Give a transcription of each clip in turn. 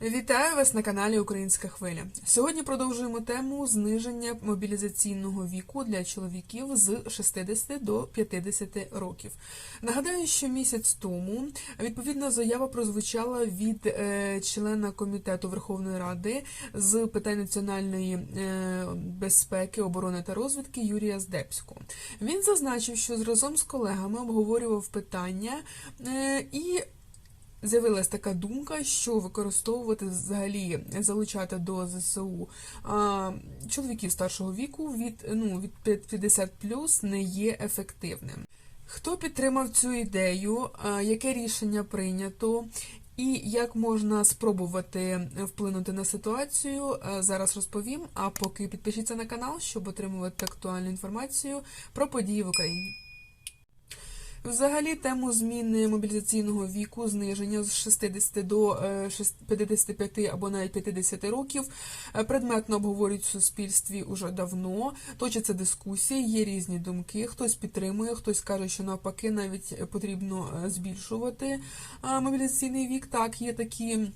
Вітаю вас на каналі Українська Хвиля. Сьогодні продовжуємо тему зниження мобілізаційного віку для чоловіків з 60 до 50 років. Нагадаю, що місяць тому відповідна заява прозвучала від е, члена комітету Верховної Ради з питань національної е, безпеки, оборони та розвідки Юрія Здебського. Він зазначив, що разом з колегами обговорював питання е, і З'явилась така думка, що використовувати взагалі залучати до ЗСУ а, чоловіків старшого віку від ну від 50 плюс не є ефективним. Хто підтримав цю ідею? а, Яке рішення прийнято? І як можна спробувати вплинути на ситуацію, зараз розповім. А поки підпишіться на канал, щоб отримувати актуальну інформацію про події в Україні. Взагалі, тему зміни мобілізаційного віку, зниження з 60 до е, 55 або навіть 50 років е, предметно обговорюють в суспільстві уже давно. Точаться дискусії, є різні думки. Хтось підтримує, хтось каже, що навпаки навіть потрібно е, збільшувати е, мобілізаційний вік. Так, є такі.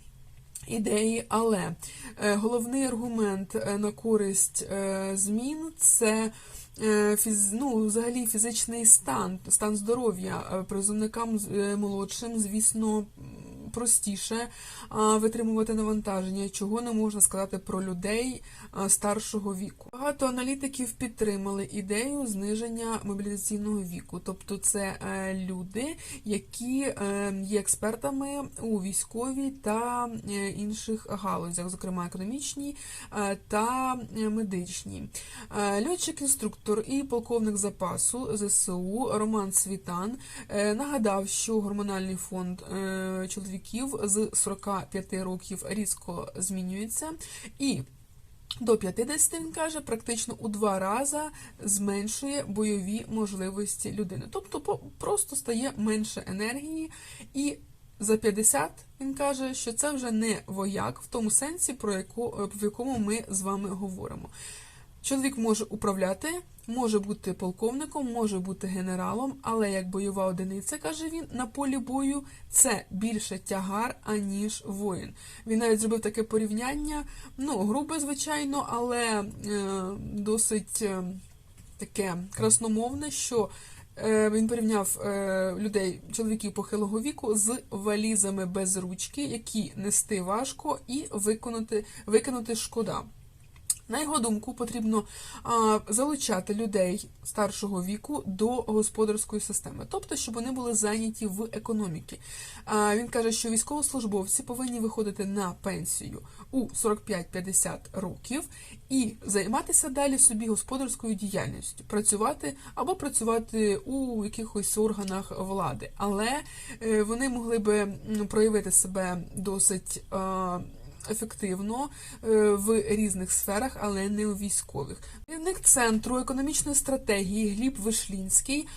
Ідеї, але е, головний аргумент е, на користь е, змін це ну, взагалі фізичний стан, стан здоров'я призовникам молодшим, звісно, простіше витримувати навантаження, чого не можна сказати про людей старшого віку. Багато аналітиків підтримали ідею зниження мобілізаційного віку, тобто це е, люди, які е, є експертами у військовій та е, інших галузях, зокрема економічній та медичній. Льотчик-інструктор і полковник запасу ЗСУ Роман Світан нагадав, що гормональний фонд е, чоловіків з 45 років різко змінюється і до 50, він каже, практично у два рази зменшує бойові можливості людини. Тобто просто стає менше енергії, і за 50 він каже, що це вже не вояк в тому сенсі, про яку, в якому ми з вами говоримо. Чоловік може управляти, може бути полковником, може бути генералом, але як бойова одиниця, каже він, на полі бою це більше тягар, аніж воїн. Він навіть зробив таке порівняння, ну, грубе, звичайно, але е, досить е, таке красномовне, що е, він порівняв е, людей, чоловіків похилого віку з валізами без ручки, які нести важко і виконати, викинути шкода. На його думку, потрібно залучати людей старшого віку до господарської системи, тобто, щоб вони були зайняті в економіці. Він каже, що військовослужбовці повинні виходити на пенсію у 45-50 років і займатися далі собі господарською діяльністю, працювати або працювати у якихось органах влади, але е, вони могли би проявити себе досить. Ефективно е, в різних сферах, але не у військових. Керівник центру економічної стратегії Гліб Вишлінський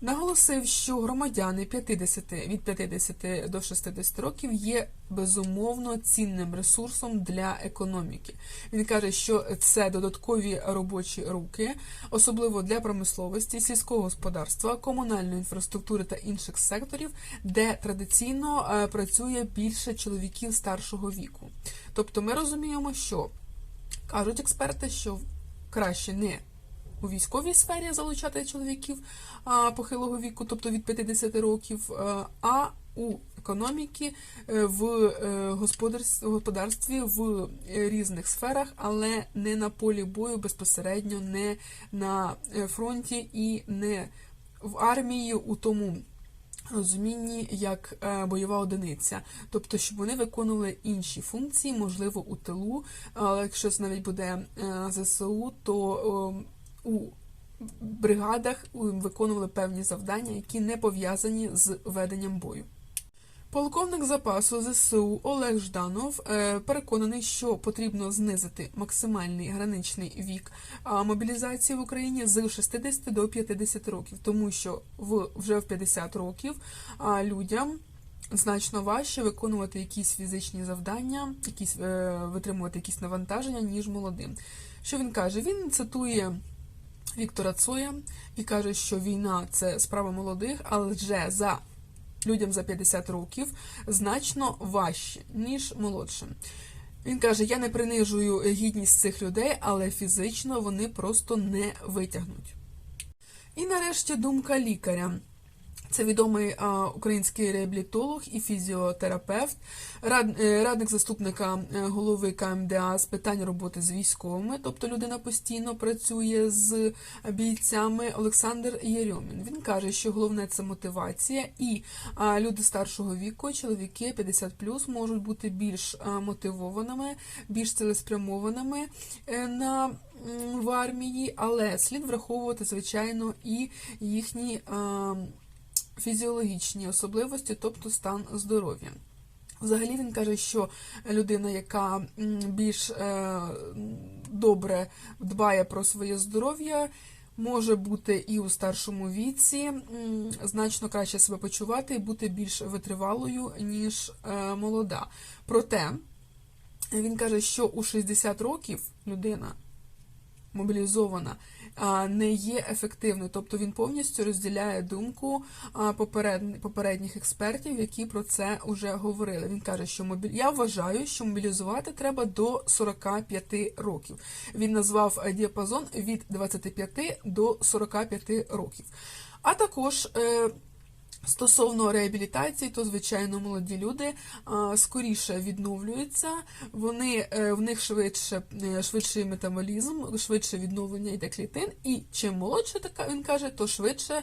наголосив, що громадяни 50, від 50 до 60 років є безумовно цінним ресурсом для економіки. Він каже, що це додаткові робочі руки, особливо для промисловості, сільського господарства, комунальної інфраструктури та інших секторів, де традиційно е, працює більше чоловіків старшого віку. Тобто ми розуміємо, що кажуть експерти, що краще не у військовій сфері залучати чоловіків похилого віку, тобто від 50 років, а у економіки е, в е, господарстві в різних сферах, але не на полі бою безпосередньо, не на е, фронті і не в армії у тому розумінні як бойова одиниця, тобто, щоб вони виконували інші функції, можливо, у тилу. Але якщо це навіть буде ЗСУ, то е, у бригадах виконували певні завдання, які не пов'язані з веденням бою. Полковник запасу ЗСУ Олег Жданов е, переконаний, що потрібно знизити максимальний граничний вік мобілізації в Україні з 60 до 50 років, тому що вже в 50 років людям значно важче виконувати якісь фізичні завдання, якісь е, витримувати якісь навантаження, ніж молодим. Що він каже? Він цитує Віктора Цоя і каже, що війна це справа молодих, але вже за людям за 50 років значно важче, ніж молодшим. Він каже: я не принижую гідність цих людей, але фізично вони просто не витягнуть. І нарешті думка лікаря. Це відомий а, український реабілітолог і фізіотерапевт, е, радник заступника е, голови КМДА з питань роботи з військовими, тобто людина постійно працює з бійцями Олександр Єрьомін. Він каже, що головне це мотивація, і люди старшого віку, чоловіки 50+, можуть бути більш мотивованими, більш цілеспрямованими е, на в армії, але слід враховувати, звичайно, і їхні. Фізіологічні особливості, тобто стан здоров'я. Взагалі він каже, що людина, яка більш е, добре дбає про своє здоров'я, може бути і у старшому віці значно краще себе почувати і бути більш витривалою, ніж е, молода. Проте він каже, що у 60 років людина мобілізована не є ефективною, тобто він повністю розділяє думку попередніх експертів, які про це вже говорили. Він каже, що мобіль... я вважаю, що мобілізувати треба до 45 років. Він назвав е, діапазон від 25 до 45 років. А також е, Стосовно реабілітації, то звичайно молоді люди скоріше відновлюються, вони е, в них швидше е, швидший метаболізм, швидше відновлення йде клітин, і чим молодше така він каже, то швидше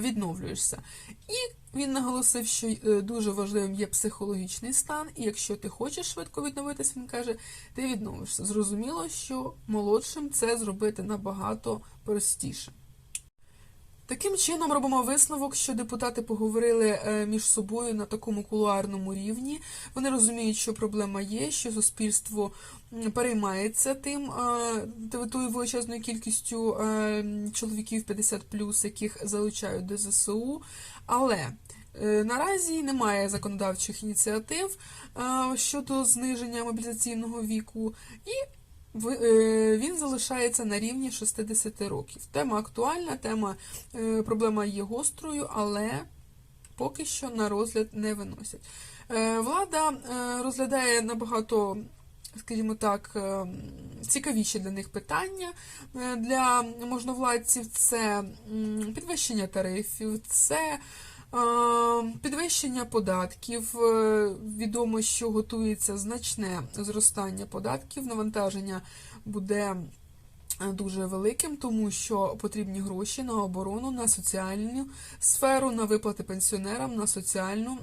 відновлюєшся. І він наголосив, що е, дуже важливим є психологічний стан, і якщо ти хочеш швидко відновитися, він каже, ти відновишся. Зрозуміло, що молодшим це зробити набагато простіше. Таким чином робимо висновок, що депутати поговорили е, між собою на такому кулуарному рівні. Вони розуміють, що проблема є, що суспільство переймається тим е, тою величезною кількістю е, чоловіків 50+, яких залучають до ЗСУ. Але Наразі немає законодавчих ініціатив щодо зниження мобілізаційного віку, і він залишається на рівні 60 років. Тема актуальна, тема е, проблема є гострою, але поки що на розгляд не виносять. Е, Влада е, розглядає набагато, скажімо так, е, цікавіші для них питання Е, для можновладців. Це підвищення тарифів, це е, підвищення податків. Е, Відомо, що готується значне зростання податків, навантаження буде е, дуже великим, тому що потрібні гроші на оборону, на соціальну сферу, на виплати пенсіонерам, на соціальну.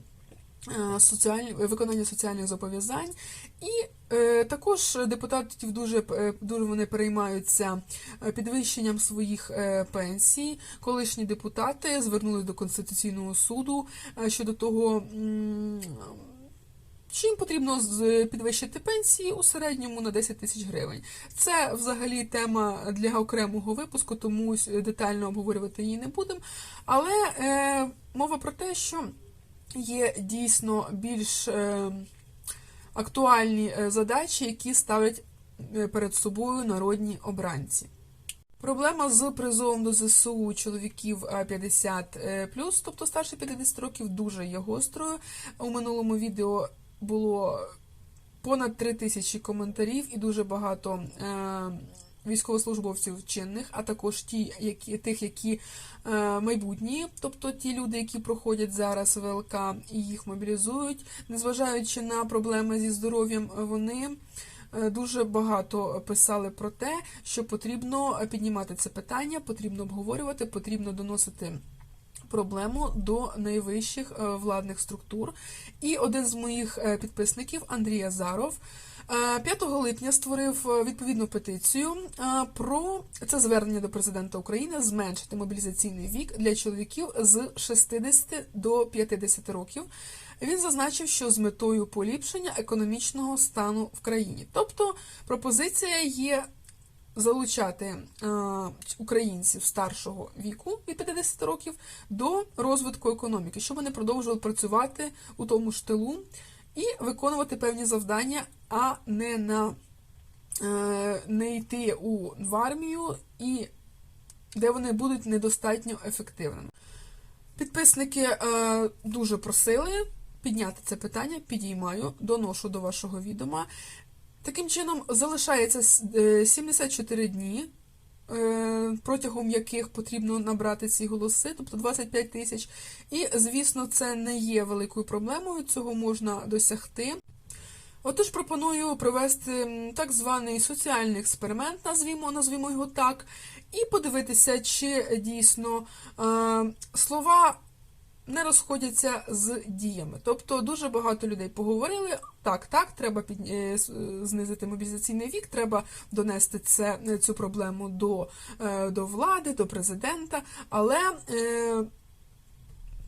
Е, Соціальні виконання соціальних зобов'язань, і е, також депутатів дуже е, дуже вони переймаються е, підвищенням своїх е, пенсій. Колишні депутати звернулись до конституційного суду е, щодо того. м, чи їм потрібно підвищити пенсії у середньому на 10 тисяч гривень. Це взагалі тема для окремого випуску, тому детально обговорювати її не будемо. Але е, мова про те, що є дійсно більш е, актуальні е, задачі, які ставлять е, перед собою народні обранці. Проблема з призовом до ЗСУ чоловіків е, 50 е, тобто старше 50 років, дуже є гострою. У минулому відео було понад 3 тисячі коментарів і дуже багато е, військовослужбовців чинних, а також ті, які, тих, які е, майбутні, тобто ті люди, які проходять зараз ВЛК і їх мобілізують, незважаючи на проблеми зі здоров'ям, вони. е, Дуже багато писали про те, що потрібно піднімати це питання, потрібно обговорювати, потрібно доносити проблему до найвищих е, владних структур. І один з моїх е, підписників, Андрій Азаров, 5 липня створив е, відповідну петицію е, про це звернення до президента України зменшити мобілізаційний вік для чоловіків з 60 до 50 років. Він зазначив, що з метою поліпшення економічного стану в країні. Тобто пропозиція є залучати е, українців старшого віку від 50 років до розвитку економіки, щоб вони продовжували працювати у тому ж тилу і виконувати певні завдання, а не на е, не йти у в армію і де вони будуть недостатньо ефективними. Підписники е, дуже просили підняти це питання, підіймаю, доношу до вашого відома. Таким чином, залишається е, 74 дні, е, протягом яких потрібно набрати ці голоси, тобто 25 тисяч. І, звісно, це не є великою проблемою, цього можна досягти. Отож, пропоную провести так званий соціальний експеримент, назвімо, назвімо його так, і подивитися, чи дійсно е, слова не розходяться з діями. Тобто дуже багато людей поговорили. Так, так, треба під, е, знизити мобілізаційний вік, треба донести це, е, цю проблему до, е, до влади, до президента. Але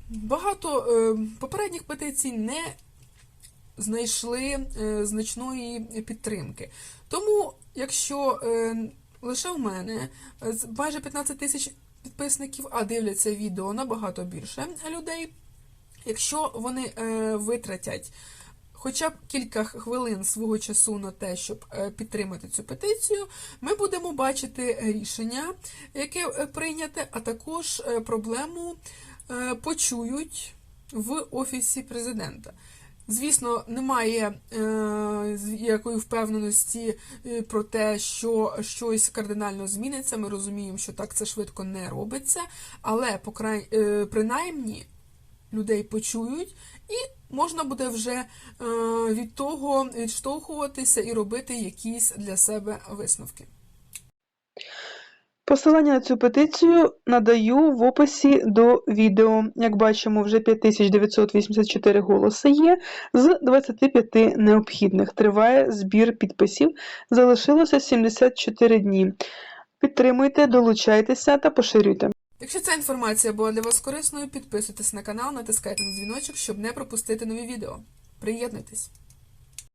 багато попередніх петицій не знайшли значної підтримки. Тому, якщо лише в мене майже 15 тисяч підписників, а дивляться відео набагато більше людей, якщо вони е, витратять хоча б кілька хвилин свого часу на те, щоб е, підтримати цю петицію, ми будемо бачити рішення, яке е, прийняте, а також проблему почують в офісі президента. Звісно, немає е, якої впевненості е, про те, що щось кардинально зміниться. Ми розуміємо, що так це швидко не робиться, але по край, е, принаймні людей почують, і можна буде вже е, від того відштовхуватися і робити якісь для себе висновки. Посилання на цю петицію надаю в описі до відео. Як бачимо, вже 5984 голоси є з 25 необхідних. Триває збір підписів. Залишилося 74 дні. Підтримуйте, долучайтеся та поширюйте. Якщо ця інформація була для вас корисною, підписуйтесь на канал, натискайте на дзвіночок, щоб не пропустити нові відео. Приєднуйтесь!